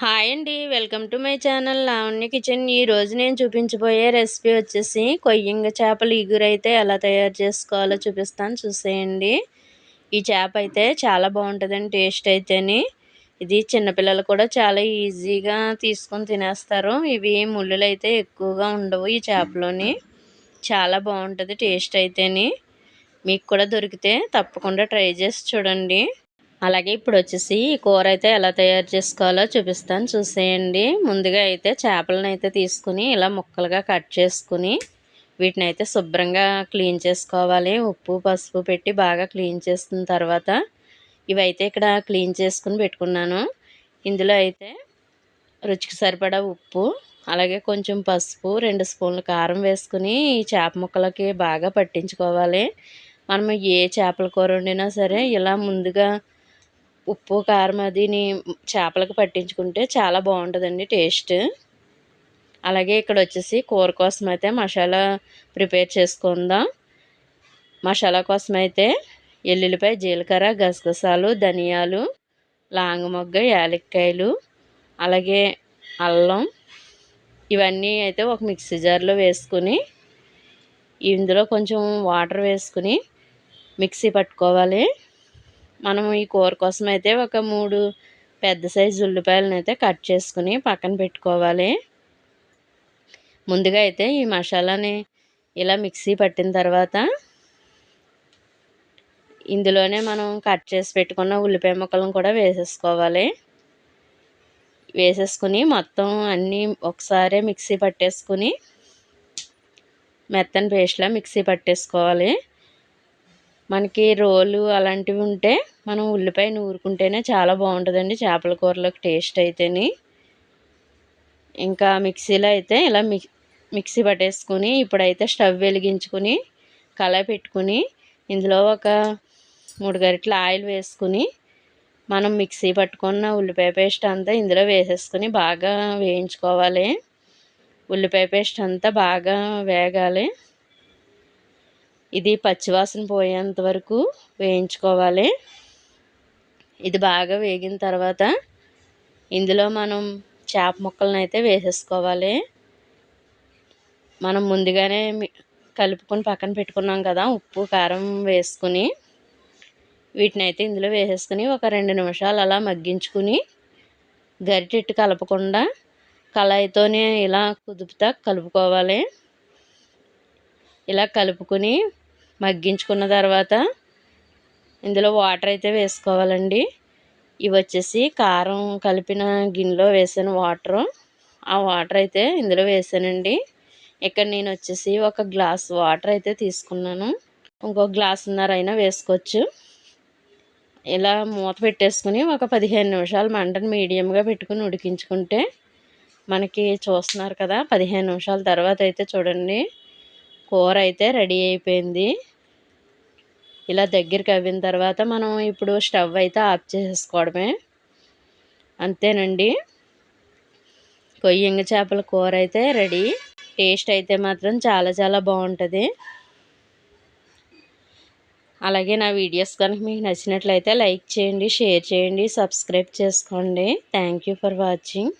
Hi అండి. Welcome to my channel Lavanya kitchen. ఈరోజు నేను చూపించబోయే రెసిపీ వచ్చేసి కొయ్యంగ చేపలు ఇగురైతే ఎలా తయారు చేసుకోవాలో చూపిస్తాను. చూసేయండి. ఈ చేప అయితే చాలా బాగుంటుందండి టేస్ట్ అయితేని. ఇది చిన్నపిల్లలు కూడా చాలా ఈజీగా తీసుకొని తినేస్తారు. ఇవి ముళ్ళులు అయితే ఎక్కువగా ఉండవు ఈ చేపలోని. చాలా బాగుంటుంది టేస్ట్ అయితేని. మీకు కూడా దొరికితే తప్పకుండా ట్రై చేసి చూడండి. అలాగే ఇప్పుడు వచ్చేసి ఈ కూర అయితే ఎలా తయారు చేసుకోవాలో చూపిస్తాను. చూసేయండి. ముందుగా అయితే చేపలను అయితే తీసుకుని ఇలా ముక్కలుగా కట్ చేసుకుని వీటిని అయితే శుభ్రంగా క్లీన్ చేసుకోవాలి. ఉప్పు పసుపు పెట్టి బాగా క్లీన్ చేసిన తర్వాత ఇవైతే ఇక్కడ క్లీన్ చేసుకుని పెట్టుకున్నాను. ఇందులో అయితే రుచికి సరిపడా ఉప్పు అలాగే కొంచెం పసుపు రెండు స్పూన్లు కారం వేసుకుని ఈ చేప ముక్కలకి బాగా పట్టించుకోవాలి. మనం ఏ చేపల కూర వండినా సరే ఇలా ముందుగా ఉప్పు కారం అదిని చేపలకు పట్టించుకుంటే చాలా బాగుంటుందండి టేస్ట్. అలాగే ఇక్కడ వచ్చేసి కూర కోసం అయితే మసాలా ప్రిపేర్ చేసుకుందాం. మసాలా కోసం అయితే ఎల్లుల్లిపాయ జీలకర్ర గసగసాలు ధనియాలు లాంగమొగ్గ యాలక్కాయలు అలాగే అల్లం ఇవన్నీ అయితే ఒక మిక్సీ జార్లో వేసుకుని ఇందులో కొంచెం వాటర్ వేసుకుని మిక్సీ పట్టుకోవాలి. మనము ఈ కూర కోసం అయితే ఒక మూడు పెద్ద సైజు ఉల్లిపాయలను అయితే కట్ చేసుకుని పక్కన పెట్టుకోవాలి. ముందుగా అయితే ఈ మసాలాని ఇలా మిక్సీ పట్టిన తర్వాత ఇందులోనే మనం కట్ చేసి పెట్టుకున్న ఉల్లిపాయ ముక్కలను కూడా వేసేసుకోవాలి. వేసేసుకుని మొత్తం అన్నీ ఒకసారి మిక్సీ పట్టేసుకుని మెత్తని పేస్ట్లా మిక్సీ పట్టేసుకోవాలి. మనకి రోలు అలాంటివి ఉంటే మనం ఉల్లిపాయ నూరుకుంటేనే చాలా బాగుంటుందండి. చేపల కూరలోకి టేస్ట్ అయితేని. ఇంకా మిక్సీలో అయితే ఇలా మిక్సీ పట్టేసుకుని ఇప్పుడైతే స్టవ్ వెలిగించుకుని కళాయి పెట్టుకుని ఇందులో ఒక మూడు గరిటల ఆయిల్ వేసుకుని మనం మిక్సీ పట్టుకున్న ఉల్లిపాయ పేస్ట్ అంతా ఇందులో వేసేసుకుని బాగా వేయించుకోవాలి. ఉల్లిపాయ పేస్ట్ అంతా బాగా వేగాలి. ఇది పచ్చివాసన పోయేంత వరకు వేయించుకోవాలి. ఇది బాగా వేగిన తర్వాత ఇందులో మనం చేప ముక్కలను అయితే వేసేసుకోవాలి. మనం ముందుగానే కలుపుకొని పక్కన పెట్టుకున్నాం కదా ఉప్పు కారం వేసుకుని వీటిని అయితే ఇందులో వేసేసుకుని ఒక రెండు నిమిషాలు అలా మగ్గించుకుని గరిటెట్టు కలపకుండా కళాయితోనే ఇలా కుదుపుతా కలుపుకోవాలి. ఇలా కలుపుకొని మగ్గించుకున్న తర్వాత ఇందులో వాటర్ అయితే వేసుకోవాలండి. ఇవి వచ్చేసి కారం కలిపిన గిన్నెలో వేసిన వాటరు. ఆ వాటర్ అయితే ఇందులో వేసానండి. ఇక్కడ నేను వచ్చేసి ఒక గ్లాస్ వాటర్ అయితే తీసుకున్నాను. ఇంకో గ్లాసున్నర అయినా వేసుకోవచ్చు. ఇలా మూత పెట్టేసుకుని ఒక పదిహేను నిమిషాలు మంటను మీడియంగా పెట్టుకుని ఉడికించుకుంటే మనకి చూస్తున్నారు కదా పదిహేను నిమిషాల తర్వాత అయితే చూడండి. కూర అయితే రెడీ అయిపోయింది. ఇలా దగ్గరికి అవ్విన తర్వాత మనం ఇప్పుడు స్టవ్ అయితే ఆఫ్ చేసేసుకోవడమే. అంతేనండి. కొయ్యంగ చేపల కూర అయితే రెడీ. టేస్ట్ అయితే మాత్రం చాలా చాలా బాగుంటుంది. అలాగే నా వీడియోస్ కనుక మీకు నచ్చినట్లయితే లైక్ చేయండి షేర్ చేయండి సబ్స్క్రైబ్ చేసుకోండి. Thank for watching.